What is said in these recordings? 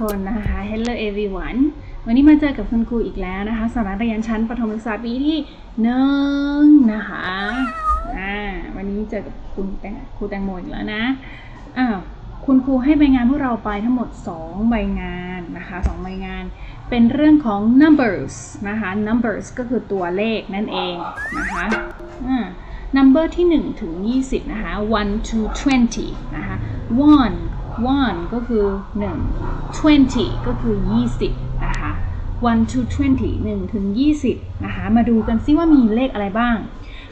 คนนะคะ Hello everyone วันนี้มาเจอกับคุณครูอีกแล้วนะคะสำนักเรียนชั้นประถมศึกษาปีที่หนึ่งนะคะอ่าวันนี้เจอกับคุณแตงครูแตงโมอีกแล้วนะอ้าวคุณครูให้ใบงานพวกเราไปทั้งหมด 2 ใบงานนะคะ2ใบงาน เป็นเรื่องของ numbers นะคะ numbers ก็คือตัวเลขนั่นเองนะคะอ่า number ที่ 1 ถึง 20 นะคะ 1 to 20 นะคะ one one ก็คือ1 20ก็คือ 20 นะคะ1 to 20 1ถึง 20 นะคะ มาดูกันซิว่ามีเลขอะไรบ้าง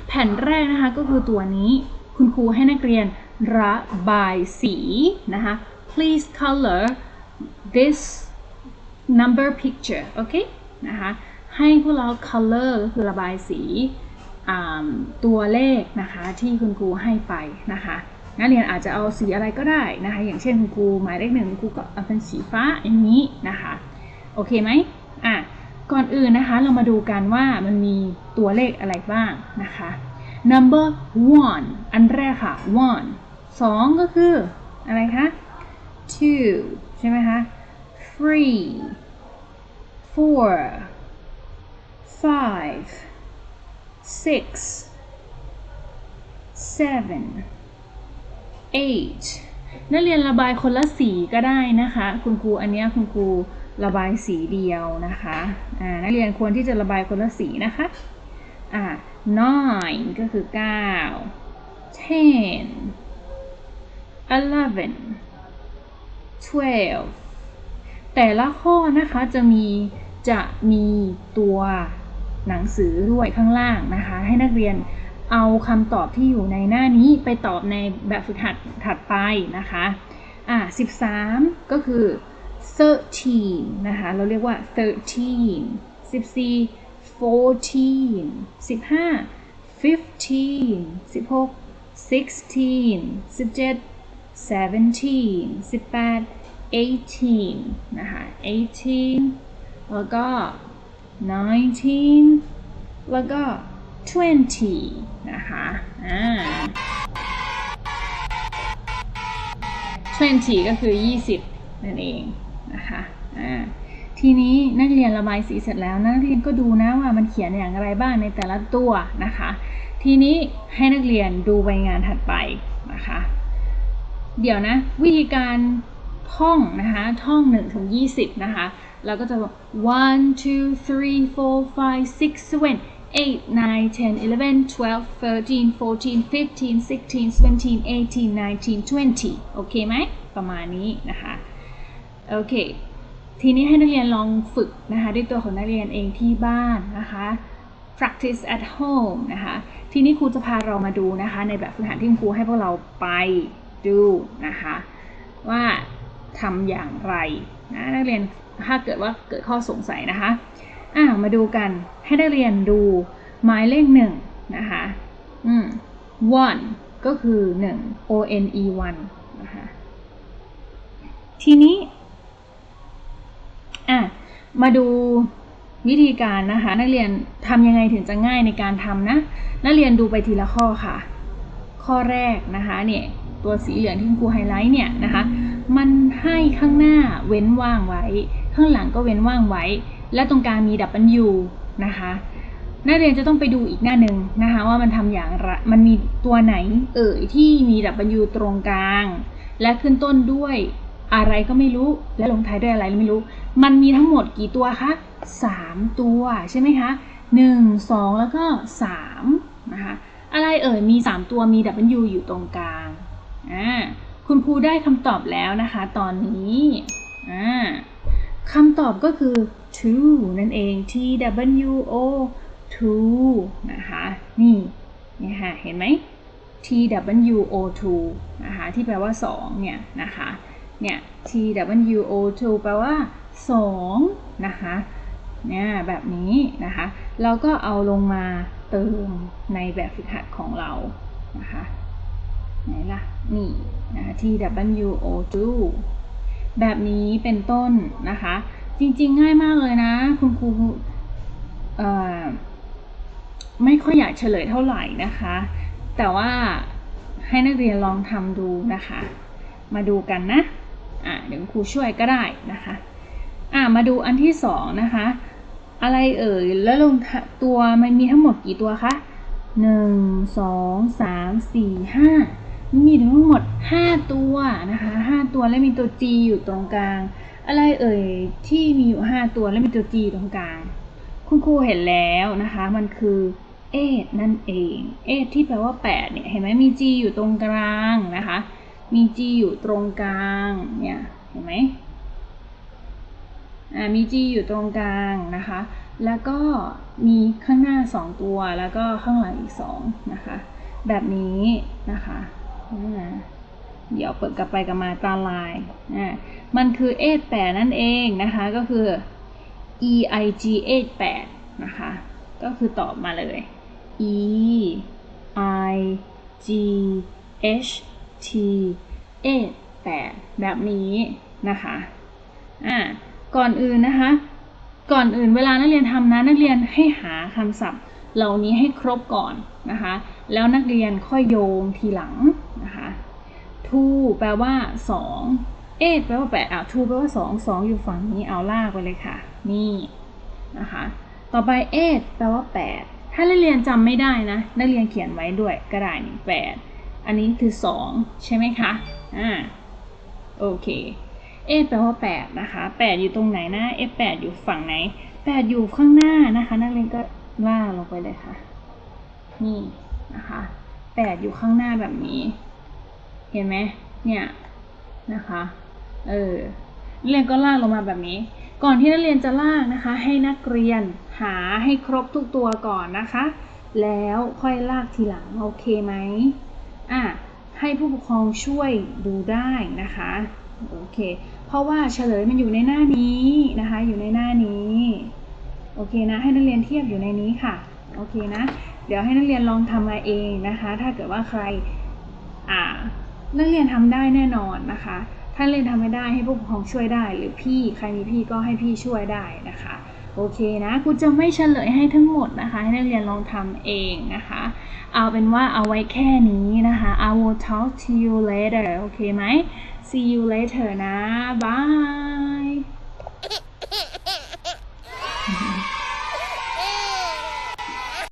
แผ่นแรกนะคะก็คือตัวนี้ คุณครูให้นักเรียนระบายสีนะคะ please color this number picture โอเคนะคะ ให้พวกเรา color ก็คือระบายสีตัวเลขนะคะที่คุณครูให้ไปนะคะ นักเรียนอาจจะเอาสีอะไรก็ได้นะคะ อย่างเช่นคุณครูหมายเลขหนึ่งคุณครูก็เอาเป็นสีฟ้าอย่างนี้นะคะ โอเคไหมอะก่อนอื่นนะคะเรามาดูกันว่ามันมีตัวเลขอะไรบ้างนะคะ number one อันแรกค่ะ one สองก็คืออะไรคะ two ใช่ไหมคะ three four five six seven eight นักเรียนระบายคนละสีก็ได้นะคะ คุณครูอันนี้คุณครูระบายสีเดียวนะคะอ่านักเรียนควรที่จะระบายคนละสีนะคะอ่า nine ก็คือ 9 ten eleven twelve แต่ละข้อนะคะจะมีจะมีตัวหนังสือด้วยข้างล่างนะคะ ให้นักเรียน เอาคำตอบที่อยู่ในหน้านี้ไปตอบในแบบฝึกหัดถัดไปนะคะอะ13 ก็คือ 13นะคะ เราเรียกว่า 13 14 14 15 15 16 16 17 17 18 18นะคะ18 แล้วก็ 19 แล้วก็ 20 นะคะอ่า20 ก็คือ 20 นั่นเองนะคะอ่าทีนี้นักเรียนระบายสีเสร็จแล้วนักเรียนก็ดูนะว่ามันเขียนอย่างไรบ้างในแต่ละตัวนะคะ ทีนี้ให้นักเรียนดูใบงานถัดไปนะคะ เดี๋ยวนะวิธีการท่องนะคะท่อง1ถึง20 นะคะ เราก็จะบอก1 2 3 4 5 6 7 8 9 10 11 12 13 14 15 16 17 18 19 20 โอเคไหม ประมาณนี้นะคะ โอเค ทีนี้ให้นักเรียนลองฝึกนะคะ ด้วยตัวของนักเรียนเองที่บ้านนะคะ practice at home นะคะ ทีนี้ครูจะพาเรามาดูนะคะ ในแบบฝึกหัดที่ครูให้พวกเราไปดูนะคะ ว่าทำอย่างไรนะนักเรียนถ้าเกิดว่าเกิดข้อสงสัยนะคะ อ่ามาดูกัน ให้นักเรียนดูหมายเลขหนึ่งนะคะ อืม one ก็คือหนึ่ง o n e one นะคะ ทีนี้ อะ มาดูวิธีการนะคะ นักเรียนทำยังไงถึงจะง่ายในการทำนะ นักเรียนดูไปทีละข้อค่ะ ข้อแรกนะคะเนี่ยตัวสีเหลืองที่ครูไฮไลท์เนี่ยนะคะ มันให้ข้างหน้าเว้นว่างไว้ ข้างหลังก็เว้นว่างไว้ และตรงกลางมี W นะคะนักเรียนจะต้องไปดูอีกหน้าหนึ่งนะคะว่ามันทำอย่างไรมันมีตัวไหนเอ่ยที่มี W ตรงกลาง และขึ้นต้นด้วยอะไรก็ไม่รู้และลงท้ายด้วยอะไรไม่รู้ มันมีทั้งหมดกี่ตัวคะ3 ตัวใช่ไหมคะ1 2 แล้วก็3นะคะอะไรเอ่ยมี 3 ตัวมี W อยู่ตรงกลางอ่าคุณครูได้คำตอบแล้วนะคะ ตอนนี้อ่า คำตอบก็คือ two นั่นเอง T W O two นะคะ นี่นี่ค่ะ เห็นไหม T W O two นะคะ ที่แปลว่า 2 เนี่ย นะคะ เนี่ย T W O two แปลว่า 2 นะคะ เนี่ย แบบนี้นะคะ เราก็เอาลงมาเติมในแบบฝึกหัดของเรา นะคะ ไหนล่ะ นี่ นะคะ T W O two แบบนี้เป็นต้นนะคะ จริงๆง่ายมากเลยนะ คุณครูไม่ค่อยอยากเฉลยเท่าไหร่นะคะ แต่ว่าให้นักเรียนลองทำดูนะคะ มาดูกันนะอะเดี๋ยวครูช่วยก็ได้นะคะอะมาดูอันที่สองนะคะ อะไรเอ่ยแล้วลงตัวมันมีทั้งหมดกี่ตัวคะหนึ่งสองสามสี่ห้ามีทั้งหมดห้าตัวนะคะ ตัวและมีตัว G อยู่ตรงกลาง อะไรเอ่ยที่มีอยู่ห้าตัวและมีตัว G อยู่ตรงกลาง คุณครูเห็นแล้วนะคะ มันคือเอทนั่นเอง เอทที่แปลว่า 8 เนี่ย เห็นไหมมี G อยู่ตรงกลางนะคะ มี G อยู่ตรงกลาง เนี่ย เห็นไหมอ่า มี G อยู่ตรงกลางนะคะ แล้วก็มีข้างหน้า 2 ตัว แล้วก็ข้างหลังอีก 2 นะคะ แบบนี้นะคะอ่า เดี๋ยวเปิดกลับไปกลับมาตาลายอ่ามันคือเอทแปดนั่นเองนะคะ ก็คือ e i g 8นะคะ ก็คือตอบมาเลย e i g h t 8แบบนี้นะคะอ่าก่อนอื่นนะคะ ก่อนอื่นเวลานักเรียนทำนะนักเรียนให้หาคำศัพท์เหล่านี้ให้ครบก่อนนะคะ แล้วนักเรียนค่อยโยงทีหลัง two แปลว่า 2 eight แปลว่า 8อะ two แปลว่า 2 2 อยู่ฝั่งนี้เอาลากไปเลยค่ะ นี่นะคะ ต่อไป eight แปลว่า 8 ถ้านักเรียนจำไม่ได้นะ นักเรียนเขียนไว้ด้วยก็ได้นี่8อันนี้คือ 2 ใช่ไหมคะ อ่า โอเค eight แปลว่า 8 นะคะ 8 อยู่ตรงไหนนะ f 8อยู่ฝั่งไหน 8 อยู่ข้างหน้านะคะ นักเรียนก็ลากลงไปเลยค่ะ นี่นะคะ 8 อยู่ข้างหน้าแบบนี้ เห็นไหมเนี่ยนะคะเออนักเรียนก็ลากลงมาแบบนี้ ก่อนที่นักเรียนจะลากนะคะ ให้นักเรียนหาให้ครบทุกตัวก่อนนะคะ แล้วค่อยลากทีหลังโอเคไหมอะให้ผู้ปกครองช่วยดูได้นะคะโอเค เพราะว่าเฉลยมันอยู่ในหน้านี้นะคะ อยู่ในหน้านี้โอเคนะ ให้นักเรียนเทียบอยู่ในนี้ค่ะโอเคนะ เดี๋ยวให้นักเรียนลองทำมาเองนะคะ ถ้าเกิดว่าใครอ่า นักเรียนทำได้แน่นอนนะคะ ถ้าเรียนทำไม่ได้ให้ผู้ปกครองช่วยได้ หรือพี่ใครมีพี่ก็ให้พี่ช่วยได้นะคะ โอเคนะกูจะไม่เฉลยให้ทั้งหมดนะคะ ให้นักเรียนลองทำเองนะคะ เอาเป็นว่าเอาไว้แค่นี้นะคะ I will talk to you later โอเคไหม see you later นะ bye